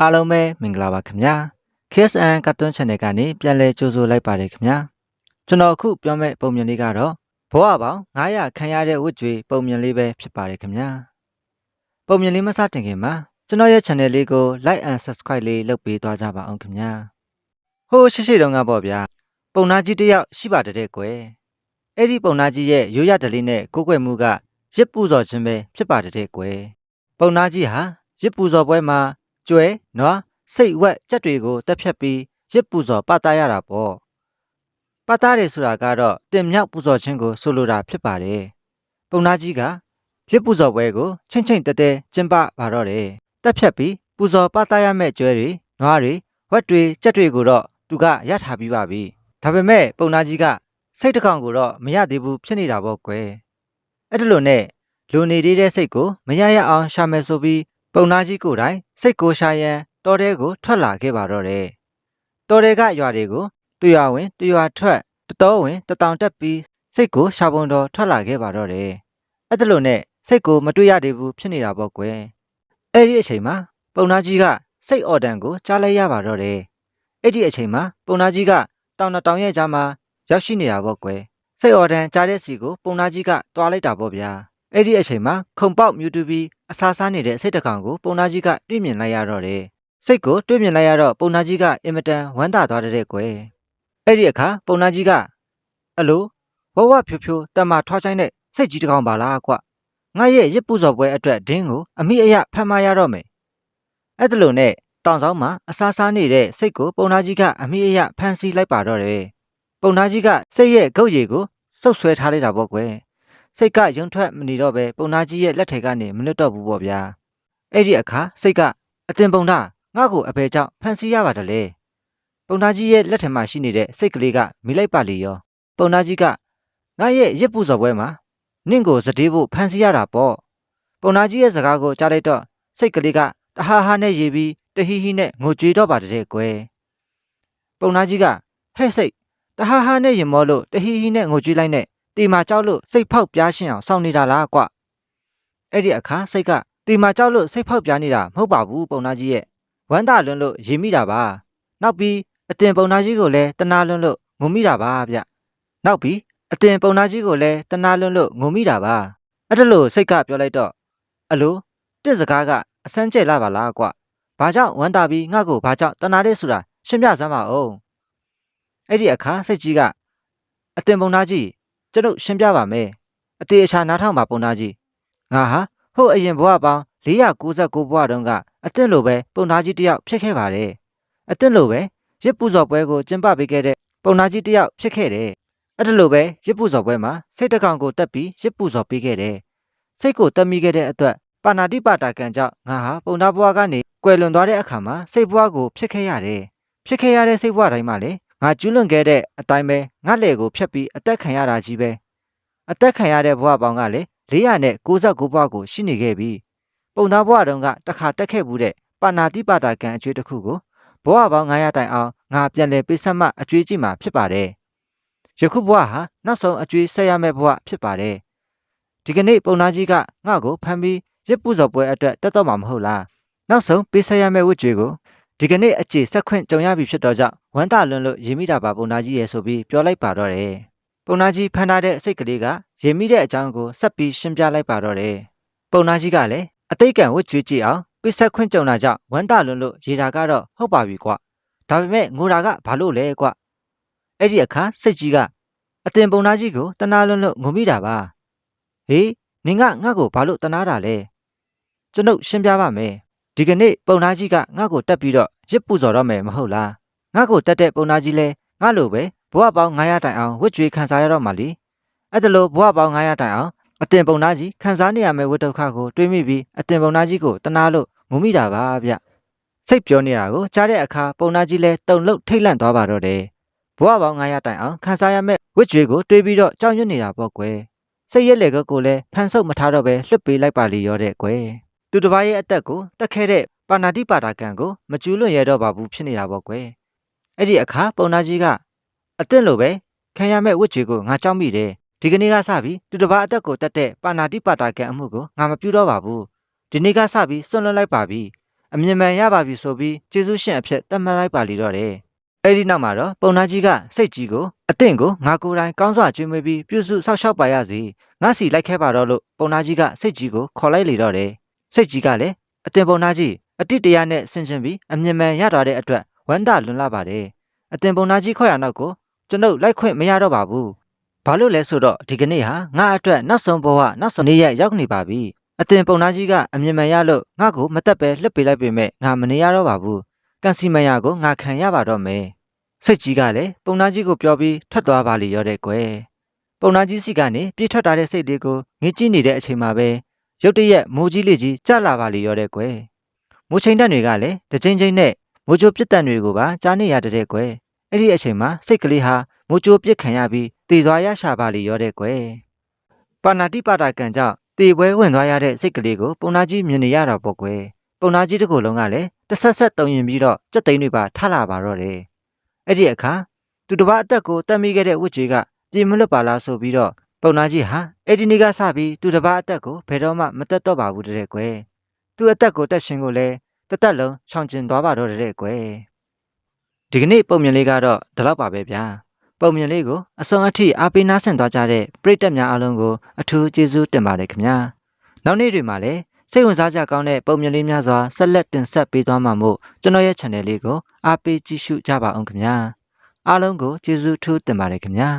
အားလုံးပဲမင်္ဂလာပါခင်ဗျာ KSN Cartoon Channel ကနေပြန်လည်ကြိုဆိုလိုက်ပါတယ်ခင်ဗျာကျွန်တော်အခုပြောမယ့်ပုံမြင်လေးကတော့ဘဝပေါင်း900ခံရတဲ့ဝတ်ကြွေပုံမြင်လေးပဲဖြစ်ပါတယ်ခင်ဗျာပုံမြင်လေးမစတင်ခင်မှာကျွန်တော်ရဲ့ channel လေးကို like and subscribe လေးလုပ်ပေးသွားကြပါအောင်ခင်ဗျာဟိုးရှိရှိတုန်းကပေါ့ဗျာပုံနာကြီးတစ်ယောက်ရှိပါတဲ့ကွယ်အဲ့ဒီပုံနာကြီးရဲ့ရိုးရဒလေးနဲ့ကိုးကွယ်မှုကရစ်ပူဇော်ခြင်းပဲဖြစ်ပါတဲ့ကွယ်ပုံနာကြီးဟာရစ်ပူဇော်ပွဲမှာ ကျွဲနွားစိတ်ဝက်ကြက်တွေကိုတက်ဖြတ်ပြီးရစ်ပူဇော်ပတ်သားရတာပေါ့ပတ်သားတယ်ဆိုတာကတော့တင်မြောက်ပူဇော်ခြင်းကိုဆိုလိုတာဖြစ်ပါတယ်ပုံနာကြီးကရစ်ပူဇော်ပွဲကိုချင်းချင်းတဲတဲကျင်းပပါတော့တယ်တက်ဖြတ်ပြီးပူဇော်ပတ်သားရမဲ့ကျွဲတွေနွားတွေဝက်တွေကြက်တွေကိုတော့သူကရထားပြီးပါပြီဒါပေမဲ့ပုံနာကြီးကစိတ်တစ်ကောင်ကိုတော့မရသေးဘူးဖြစ်နေတာပေါ့ကွယ်အဲ့ဒါလို့နဲ့လူနေသေးတဲ့စိတ်ကိုမရရအောင်ရှာမယ်ဆိုပြီး ပုံနာကြီးကိုယ်တိုင်စိတ်ကိုရှာရန်တော်တဲကိုထွက်လာခဲ့ပါတော့တယ်။တော်တဲကရွာတွေကိုတရွာဝင်တရွာထွက်တတော်ဝင်တတောင်တက်ပြီးစိတ်ကိုရှာပုံတော်ထွက်လာခဲ့ပါတော့တယ်။အဲ့ဒါလို့နဲ့စိတ်ကိုမတွေ့ရသေးဘူးဖြစ်နေတာပေါ့ကွယ်။အဲ့ဒီအချိန်မှာပုံနာကြီးကစိတ်အော်တန်ကိုကြားလိုက်ရပါတော့တယ်။အဲ့ဒီအချိန်မှာပုံနာကြီးကတောင်တတောင်ရဲ့ကြားမှာရောက်ရှိနေတာပေါ့ကွယ်။စိတ်အော်တန်ကြားတဲ့စီကိုပုံနာကြီးကတွားလိုက်တာပေါ့ဗျာ။ အဲ့ဒီအချိန်မှာခုံပေါက်မြူတူပြီးအဆာဆာနေတဲ့စိတ်တကောင်ကိုပုံနာကြီးကတွေ့မြင်လိုက်ရတော့တယ်။စိတ်ကိုတွေ့မြင်လိုက်ရတော့ပုံနာကြီးကအင်မတန်ဝမ်းသာသွားတဲ့ကွယ်။အဲ့ဒီအခါပုံနာကြီးကအလိုဝဝဖြိုဖြိုတက်မထွားချိုင်းတဲ့စိတ်ကြီးတကောင်ပါလားကွ။ငါရဲ့ရစ်ပူဇော်ပွဲအတွက်ဒင်းကိုအမိအယဖမ်းမရတော့မယ်။အဲ့ဒါလို့နဲ့တောင်ဆောင်မှာအဆာဆာနေတဲ့စိတ်ကိုပုံနာကြီးကအမိအယဖမ်းဆီးလိုက်ပါတော့တယ်။ပုံနာကြီးကစိတ်ရဲ့ဂုတ်ရည်ကိုစုပ်ဆွဲထားလိုက်တာပေါ့ကွယ်။ စိတ်ကယုံထွက်မနေတော့ပဲပုံနာကြီးရဲ့လက်ထဲကနေမလွတ်တော့ဘူးပေါ့ဗျာအဲ့ဒီအခါစိတ်ကအတင်ပုံနာငါ့ကိုအဘယ်ကြောင့်ဖန်ဆီးရပါတလဲပုံနာကြီးရဲ့လက်ထဲမှာရှိနေတဲ့စိတ်ကလေးကမိလိုက်ပါလေရောပုံနာကြီးကငါရဲ့ရစ်ပူဇော်ပွဲမှာနင့်ကိုစတေးဖို့ဖန်ဆီးရတာပေါ့ပုံနာကြီးရဲ့စကားကိုကြားလိုက်တော့စိတ်ကလေးကတဟားဟားနဲ့ရေပြီးတဟီဟီနဲ့ငိုကြွေတော့ပါတဲ့ကွယ်ပုံနာကြီးကဟဲ့စိတ်တဟားဟားနဲ့ရင်မောလို့တဟီဟီနဲ့ငိုကြွေလိုက်နဲ့ တီမာကြောက်လို့စိတ်ဖောက်ပြားရှင်းအောင်စောင့်နေတာလားကွအဲ့ဒီအခါစိတ်ကတီမာကြောက်လို့စိတ်ဖောက်ပြားနေတာမဟုတ်ပါဘူးပုံနာကြီးရဲ့ဝမ်းသာလွန်းလို့ရင်မိတာပါနောက်ပြီးအတင်ပုံနာကြီးကိုလည်းတနာလွန်းလို့ငုံမိတာပါဗျနောက်ပြီးအတင်ပုံနာကြီးကိုလည်းတနာလွန်းလို့ငုံမိတာပါအဲ့ဒါလို့စိတ်ကပြောလိုက်တော့အလိုတစ်စကားကအစမ်းကျဲလာပါလားကွဘာကြောင့်ဝမ်းသာပြီးငါ့ကိုဘာကြောင့်တနာတဲ့ဆိုတာရှင်းပြစမ်းပါဦးအဲ့ဒီအခါစိတ်ကြီးကအတင်ပုံနာကြီး ကျွန်ုပ်ရှင်းပြပါမယ်အသေးအချာနားထောင်ပါပုံသားကြီးငါဟာဟို့အရင်ဘဝပေါင်း499ဘဝတုန်းကအသင့်လိုပဲပုံသားကြီးတယောက်ဖြစ်ခဲ့ပါတယ်အသင့်လိုပဲရစ်ပူဇော်ပွဲကိုကျင်းပပေးခဲ့တဲ့ပုံသားကြီးတယောက်ဖြစ်ခဲ့တယ်အဲ့ဒါလိုပဲရစ်ပူဇော်ပွဲမှာစိတ်တကောင်ကိုတက်ပြီးရစ်ပူဇော်ပေးခဲ့တယ်စိတ်ကိုတက်မိခဲ့တဲ့အတွက်ပါဏာတိပါတာကံကြောင့်ငါဟာပုံသားဘဝကနေကွယ်လွန်သွားတဲ့အခါမှာစိတ်ဘဝကိုဖြစ်ခဲ့ရတယ်ဖြစ်ခဲ့ရတဲ့စိတ်ဘဝတိုင်းမှာလေ ငါကျူးလွန်ခဲ့တဲ့အတိုင်းပဲငါ့လေကိုဖျက်ပြီးအသက်ခံရတာကြီးပဲအသက်ခံရတဲ့ဘဝပေါင်းကလေ469ဘဝကိုရှိနေခဲ့ပြီပုံသားဘဝတုန်းကတခါတက်ခဲ့ဘူးတဲ့ပါဏာတိပါတာကံအကျွေးတစ်ခုကိုဘဝပေါင်း900တိုင်အောင်ငါပြန်လည်ပေးဆက်မှအကျွေးကြည့်မှာဖြစ်ပါတယ်ယခုဘဝဟာနောက်ဆုံးအကျွေးဆက်ရမယ့်ဘဝဖြစ်ပါတယ်ဒီကနေ့ပုံသားကြီးကငါ့ကိုဖမ်းပြီးရစ်ပူဇော်ပွဲအတွက်တက်တော့မှာမဟုတ်လားနောက်ဆုံးပေးဆက်ရမယ့်ဝတ်ကြွေကို ဒီကနေ့အကျေဆက်ခွင့်ကြုံရပြီဖြစ်တော့ကြောင့်ဝမ်းသာလွန်းလို့ရေမိတာပါပုံသားကြီးရဲ့ဆိုပြီးပြောလိုက်ပါတော့တယ်ပုံနာကြီးဖန်ထားတဲ့အစိတ်ကလေးကရေမိတဲ့အကြောင်းကိုဆက်ပြီးရှင်းပြလိုက်ပါတော့တယ်။ပုံနာကြီးကလည်းအသိကံဝတ်ကြွေးကြည့်အောင်ပိဆက်ခွင့်ကြုံတာကြောင့်ဝမ်းတာလွန်းလို့ရေတာကတော့ဟုတ်ပါပြီကွ။ဒါပေမဲ့ငိုတာကဘာလို့လဲကွ။အဲ့ဒီအခါစိတ်ကြီးကအတင်ပုံနာကြီးကိုတနာလွန်းလို့ငုံမိတာပါ။ဟေးနင်ကငါ့ကိုဘာလို့တနာတာလဲ။ကျွန်ုပ်ရှင်းပြပါမယ်။ ဒီကနေ့ပုံနာကြီးကငါ့ကိုတက်ပြီးတော့ရစ်ပူဇော်တော့မယ်မဟုတ်လား။ငါ့ကိုတက်တဲ့ပုံနာကြီးလဲငါလိုပဲဘဝပေါင်း900တိုင်အောင်ဝတ်ကြွေးခံစားရတော့မှလीအဲ့ဒါလို့ဘဝပေါင်း900တိုင်အောင်အတင်ပုံနာကြီးခံစားနေရမယ့်ဝိဒုက္ခကိုတွေးမိပြီးအတင်ပုံနာကြီးကိုတနာလို့ငုံမိတာပါဗျစိတ်ပြောနေတာကိုကြားတဲ့အခါပုံနာကြီးလဲတုံလို့ထိတ်လန့်သွားပါတော့တယ်ဘဝပေါင်း900တိုင်အောင်ခံစားရမယ့်ဝတ်ကြွေးကိုတွေးပြီးတော့ကြောက်ရွံ့နေတာပေါ့ကွယ်စိတ်ရက်လေကကိုလည်းဖန်ဆုပ်မထားတော့ပဲလွတ်ပေးလိုက်ပါလေရောတဲ့ကွယ် သူတစ်ပါးရဲ့အသက်ကိုတက်ခဲ့တဲ့ပါဏာတိပါတာကံကိုမကျူးလွန်ရတော့ပါဘူးဖြစ်နေတာပေါ့ကွယ်အဲ့ဒီအခါပုံနာကြီးကအသင့်လိုပဲခံရမဲ့ဝတ်ကြွေကိုငါကြောက်မိတယ်ဒီကနေ့ကစပြီးသူတစ်ပါးအသက်ကိုတတ်တဲ့ပါဏာတိပါတာကံအမှုကိုငါမပြုတော့ပါဘူးဒီနေ့ကစပြီးစွန့်လွတ်လိုက်ပါပြီအမြင်မှန်ရပါပြီဆိုပြီးကျေးဇူးရှင်အဖြစ်သတ်မှတ်လိုက်ပါလိတော့တယ်အဲ့ဒီနောက်မှာတော့ပုံနာကြီးကစိတ်ကြီးကိုအသင့်ကိုငါကိုယ်တိုင်ကောင်းစွာကျွေးမွေးပြီးပြုစုဆောက်ရှောက်ပါရစေငါစီလိုက်ခဲ့ပါတော့လို့ပုံနာကြီးကစိတ်ကြီးကိုခေါ်လိုက်လေတော့တယ် စိတ်ကြီးကလည်းအတင်ပုံနာကြီးအတိတ်တရားနဲ့ဆင်ခြင်ပြီးအမြင်မှန်ရသွားတဲ့အတွက်ဝမ်းသာလွန်လာပါတယ်အတင်ပုံနာကြီးခေါ်ရနောက်ကိုကျွန်ုပ်လိုက်ခွင့်မရတော့ပါဘူးဘာလို့လဲဆိုတော့ဒီကနေ့ဟာငါအတွက်နောက်ဆုံးဘဝနောက်ဆုံးနေ့ရက်ရောက်နေပါပြီအတင်ပုံနာကြီးကအမြင်မှန်ရလို့ငါ့ကိုမတက်ပဲလှုပ်ပေးလိုက်ပေမဲ့ငါမနေရတော့ပါဘူးကန်စီမန်ယာကိုငါခံရပါတော့မယ်စိတ်ကြီးကလည်းပုံနာကြီးကိုပြောပြီးထွက်သွားပါလေရောတဲ့ကွယ်ပုံနာကြီးစီကနေပြေးထွက်လာတဲ့စိတ်လေးကိုငေးကြည့်နေတဲ့အချိန်မှာပဲ ရုတ်တရက်မိုးကြီးလေးကြီးကျလာပါလေရောတဲ့ကွယ်မိုးချိန်တက်တွေကလည်းတစ်ချိန်ချိန်နဲ့မိုးကြိုးပြစ်တန်တွေကိုပါကြားနေရတဲ့ကွယ်အဲ့ဒီအချိန်မှာစိတ်ကလေးဟာမိုးကြိုးပြစ်ခံရပြီးတည်သွားရရှာပါလေရောတဲ့ကွယ်ပါဏာတိပါတာကံကြောင့်တေပွဲဝင်သွားရတဲ့စိတ်ကလေးကိုပုံနာကြီးမြင်နေရတော့ပေါ့ကွယ်ပုံနာကြီးတစ်ခုလုံးကလည်းတစ်ဆက်ဆက်တုံရင်ပြီးတော့ကြက်သိန်းတွေပါထလာပါတော့တယ်အဲ့ဒီအခါသူတစ်ပါးအသက်ကိုတတ်မိခဲ့တဲ့ဝစ်ကြွေကကြည်မလွတ်ပါလားဆိုပြီးတော့ ပုံနာကြီးဟာအဲ့ဒီနေ့ကစပြီးသူတစ်ပါးအသက်ကိုဘယ်တော့မှမတက်တော့ပါဘူးတဲ့ကွယ်သူအသက်ကိုတက်ရှင်ကိုလည်းတစ်သက်လုံးချောင်ကျင်သွားပါတော့တဲ့ကွယ်ဒီကနေ့ပုံမြင်လေးကတော့ဒီလောက်ပါပဲဗျာပုံမြင်လေးကိုအစုံအထိအားပေးနားဆင်သွားကြတဲ့ပရိသတ်များအားလုံးကိုအထူးကျေးဇူးတင်ပါတယ်ခင်ဗျာနောက်နေ့တွေမှာလည်းစိတ်ဝင်စားကြကောင်းတဲ့ပုံမြင်လေးများစွာဆက်လက်တင်ဆက်ပေးသွားမှာမို့ကျွန်တော်ရဲ့ channel လေးကိုအားပေးကြည့်ရှုကြပါအောင်ခင်ဗျာအားလုံးကိုကျေးဇူးထူးတင်ပါတယ်ခင်ဗျာ